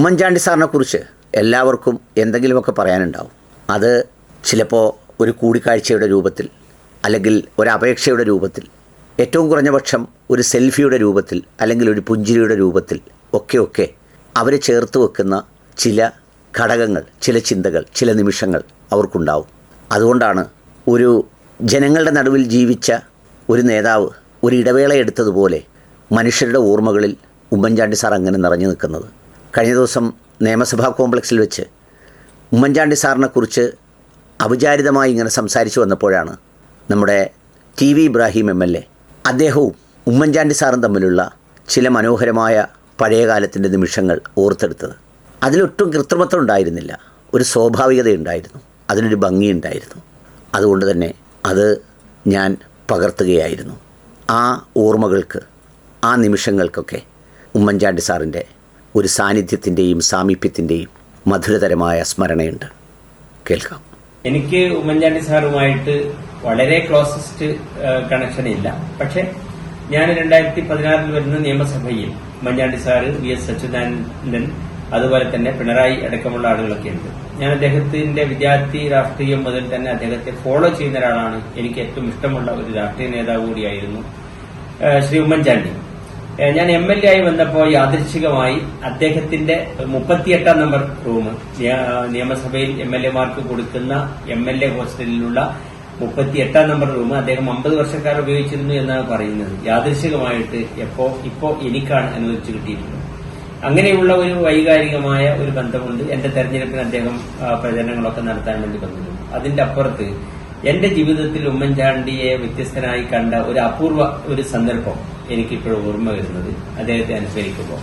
ഉമ്മൻചാണ്ടി സാറിനെ കുറിച്ച് എല്ലാവർക്കും എന്തെങ്കിലുമൊക്കെ പറയാനുണ്ടാവും. അത് ചിലപ്പോൾ ഒരു കൂടിക്കാഴ്ചയുടെ രൂപത്തിൽ അല്ലെങ്കിൽ ഒരു രൂപത്തിൽ ഏറ്റവും കുറഞ്ഞ പക്ഷം ഒരു സെൽഫിയുടെ രൂപത്തിൽ അല്ലെങ്കിൽ ഒരു പുഞ്ചിരിയുടെ രൂപത്തിൽ ഒക്കെ ഒക്കെ അവരെ ചേർത്ത് വെക്കുന്ന ചില ഘടകങ്ങൾ ചില ചിന്തകൾ ചില നിമിഷങ്ങൾ അവർക്കുണ്ടാവും. അതുകൊണ്ടാണ് ഒരു ജനങ്ങളുടെ നടുവിൽ ജീവിച്ച ഒരു നേതാവ് ഒരു ഇടവേള എടുത്തതുപോലെ മനുഷ്യരുടെ ഓർമ്മകളിൽ ഉമ്മൻചാണ്ടി സാർ അങ്ങനെ നിറഞ്ഞു നിൽക്കുന്നത്. കഴിഞ്ഞ ദിവസം നിയമസഭാ കോംപ്ലക്സിൽ വെച്ച് ഉമ്മൻചാണ്ടി സാറിനെ കുറിച്ച് അവിചാരിതമായി ഇങ്ങനെ സംസാരിച്ചു വന്നപ്പോഴാണ് നമ്മുടെ T V Ibrahim M L A അദ്ദേഹവും ഉമ്മൻചാണ്ടി സാറും തമ്മിലുള്ള ചില മനോഹരമായ പഴയകാലത്തിന്റെ നിമിഷങ്ങൾ ഓർത്തെടുത്തത്. അതിലൊട്ടും കൃത്രിമത്വം ഉണ്ടായിരുന്നില്ല. ഒരു സ്വാഭാവികതയുണ്ടായിരുന്നു. അതിനൊരു ഭംഗിയുണ്ടായിരുന്നു. അതുകൊണ്ട് തന്നെ അത് ഞാൻ പകർത്തുകയായിരുന്നു. ആ ഓർമ്മകൾക്ക് ആ നിമിഷങ്ങൾക്കൊക്കെ ഉമ്മൻചാണ്ടി സാറിന്റെ ഒരു സാന്നിധ്യത്തിന്റെയും സാമീപ്യത്തിന്റെയും മധുരതരമായ സ്മരണയുണ്ട്. കേൾക്കാം. എനിക്ക് ഉമ്മൻചാണ്ടി സാറുമായിട്ട് വളരെ ക്ലോസസ്റ്റ് കണക്ഷൻ ഇല്ല. പക്ഷെ ഞാൻ രണ്ടായിരത്തി പതിനാറിൽ വരുന്ന നിയമസഭയിൽ Oommen Chandy sir V S Sachidanandan അതുപോലെ തന്നെ പിണറായി അടക്കമുള്ള ആളുകളൊക്കെ ഉണ്ട്. ഞാൻ അദ്ദേഹത്തിന്റെ വിദ്യാർത്ഥി രാഷ്ട്രീയം മുതൽ തന്നെ അദ്ദേഹത്തെ ഫോളോ ചെയ്യുന്ന ഒരാളാണ് എനിക്ക് ഏറ്റവും ഇഷ്ടമുള്ള ഒരു രാഷ്ട്രീയ നേതാവ് കൂടിയായിരുന്നു ശ്രീ ഉമ്മൻചാണ്ടി. ഞാൻ എം എൽ എ ആയി വന്നപ്പോൾ യാദൃച്ഛികമായി അദ്ദേഹത്തിന്റെ മുപ്പത്തിയെട്ടാം നമ്പർ റൂം നിയമസഭയിൽ എം എൽ എമാർക്ക് കൊടുക്കുന്ന എം എൽ എ ഹോസ്റ്റലിലുള്ള മുപ്പത്തിയെട്ടാം നമ്പർ റൂം അദ്ദേഹം അമ്പത് വർഷക്കാർ ഉപയോഗിച്ചിരുന്നു എന്നാണ് പറയുന്നത്. യാദൃശികമായിട്ട് എപ്പോ ഇപ്പോ എനിക്കാണ് അനുവദിച്ചു കിട്ടിയിരിക്കുന്നത്. അങ്ങനെയുള്ള ഒരു വൈകാരികമായ ഒരു ബന്ധമുണ്ട്. എന്റെ തെരഞ്ഞെടുപ്പിന് അദ്ദേഹം പ്രചരണങ്ങളൊക്കെ നടത്താൻ വേണ്ടി വന്നിരുന്നു. അതിന്റെ അപ്പുറത്ത് എന്റെ ജീവിതത്തിൽ ഉമ്മൻചാണ്ടിയെ വ്യത്യസ്തനായി കണ്ട ഒരു അപൂർവ ഒരു സന്ദർഭം. എനിക്കിപ്പോഴും ഓർമ്മ വരുന്നത്. അദ്ദേഹത്തെ അനുസ്മരിക്കുമ്പോൾ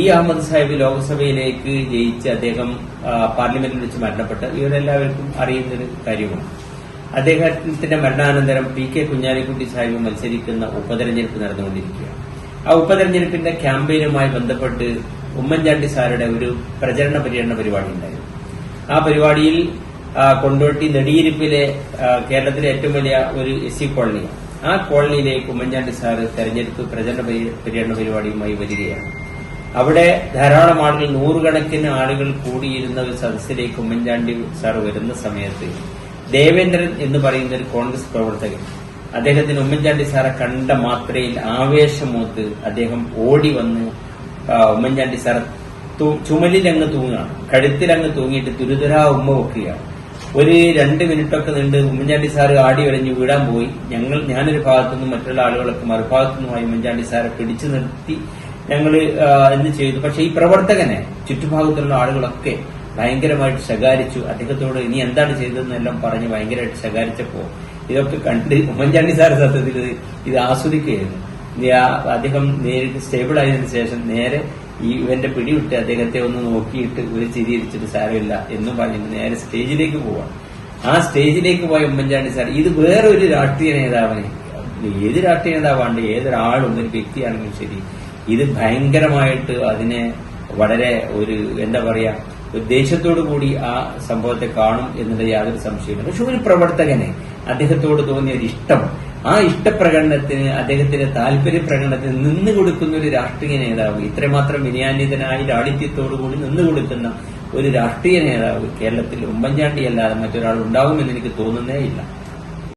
ഈ അഹമ്മദ് സാഹിബ് ലോക്സഭയിലേക്ക് ജയിച്ച് അദ്ദേഹം പാർലമെന്റിൽ വെച്ച് മരണപ്പെട്ട് ഇവരെല്ലാവർക്കും അറിയുന്നൊരു കാര്യമാണ്. അദ്ദേഹത്തിന്റെ മരണാനന്തരം പി കെ കുഞ്ഞാലിക്കുട്ടി സാഹിബ് മത്സരിക്കുന്ന ഉപതെരഞ്ഞെടുപ്പ് നടന്നുകൊണ്ടിരിക്കുകയാണ്. ആ ഉപതെരഞ്ഞെടുപ്പിന്റെ ക്യാമ്പയിനുമായി ബന്ധപ്പെട്ട് ഉമ്മൻചാണ്ടി സാറുടെ ഒരു പ്രചരണ പര്യടന പരിപാടി ഉണ്ടായിരുന്നു. ആ പരിപാടിയിൽ കൊണ്ടോട്ടി നെടിയിരിപ്പിലെ കേരളത്തിലെ ഏറ്റവും വലിയ ഒരു എസ് സി കോളനിയാണ്. ആ കോളനിയിലേക്ക് ഉമ്മൻചാണ്ടി സാർ തെരഞ്ഞെടുപ്പ് പ്രചരണ പരി- പര്യടന പരിപാടിയുമായി വരികയാണ്. അവിടെ ധാരാളം ആളുകൾ നൂറുകണക്കിന് ആളുകൾ കൂടിയിരുന്ന ഒരു സദസ്സിലേക്ക് ഉമ്മൻചാണ്ടി സാർ വരുന്ന സമയത്ത് ദേവേന്ദ്രൻ എന്ന് പറയുന്ന ഒരു കോൺഗ്രസ് പ്രവർത്തകൻ അദ്ദേഹത്തിന് ഉമ്മൻചാണ്ടി സാറെ കണ്ട മാത്രയിൽ ആവേശമൂത്ത് അദ്ദേഹം ഓടി വന്ന് ഉമ്മൻചാണ്ടി സാർ ചുമലിലങ്ങ് തൂങ്ങുകയാണ്. കഴുത്തിലങ്ങ് തൂങ്ങിയിട്ട് തുരുതുരാ ഉമ്മ വെക്കുകയാണ്. ഒരു രണ്ട് മിനിറ്റൊക്കെ നീണ്ട് ഉമ്മൻചാണ്ടി സാറ് ആടി വരഞ്ഞ് വീടാൻ പോയി. ഞങ്ങൾ ഞാനൊരു ഭാഗത്തു നിന്നും മറ്റുള്ള ആളുകളൊക്കെ മറുഭാഗത്തു നിന്നുമായി ഉമ്മൻചാണ്ടി സാറെ പിടിച്ചു നിർത്തി ഞങ്ങൾ എന്ത് ചെയ്തു. പക്ഷെ ഈ പ്രവർത്തകനെ ചുറ്റുഭാഗത്തുള്ള ആളുകളൊക്കെ ഭയങ്കരമായിട്ട് ശകാരിച്ചു. അദ്ദേഹത്തോട് ഇനി എന്താണ് ചെയ്തതെന്നെല്ലാം പറഞ്ഞ് ഭയങ്കരമായിട്ട് ശകാരിച്ചപ്പോ ഇതൊക്കെ കണ്ട് ഉമ്മൻചാണ്ടി സാർ സത്യത്തിൽ ഇത് ആസ്വദിക്കുകയായിരുന്നു. അദ്ദേഹം നേരിട്ട് സ്റ്റേബിൾ ആയതിനു ശേഷം നേരെ ഈ ഇവന്റെ പിടിവിട്ട് അദ്ദേഹത്തെ ഒന്ന് നോക്കിയിട്ട് ഒരു ചിരിയിരിച്ചിട്ട് സാരമില്ല എന്നും പറഞ്ഞിട്ട് നേരെ സ്റ്റേജിലേക്ക് പോവാണ്. ആ സ്റ്റേജിലേക്ക് പോയ ഉമ്മൻചാണ്ടി സാർ ഇത് വേറെ ഒരു രാഷ്ട്രീയ നേതാവിനെ ഏത് രാഷ്ട്രീയ നേതാവാണ്ട് ഏതൊരാളും ഒരു വ്യക്തിയാണെങ്കിലും ശരി ഇത് ഭയങ്കരമായിട്ട് അതിനെ വളരെ ഒരു എന്താ പറയാ ഒരു ദേഷ്യത്തോടു കൂടി ആ സംഭവത്തെ കാണും എന്നുള്ള യാതൊരു സംശയമില്ല പക്ഷെ ഒരു പ്രവർത്തകനെ അദ്ദേഹത്തോട് തോന്നിയ ഒരു ഇഷ്ടം ആ ഇഷ്ടപ്രകടനത്തിന് അദ്ദേഹത്തിന്റെ താല്പര്യ പ്രകടനത്തിന് നിന്ന് കൊടുക്കുന്ന ഒരു രാഷ്ട്രീയ നേതാവ് ഇത്രമാത്രം വിനയാന്വിതനായി ലാളിത്യത്തോടു കൂടി നിന്ന് കൊടുക്കുന്ന ഒരു രാഷ്ട്രീയ നേതാവ് കേരളത്തിൽ ഉമ്മൻചാണ്ടി അല്ലാതെ മറ്റൊരാൾ ഉണ്ടാവുമെന്ന് എനിക്ക് തോന്നുന്നേ ഇല്ല.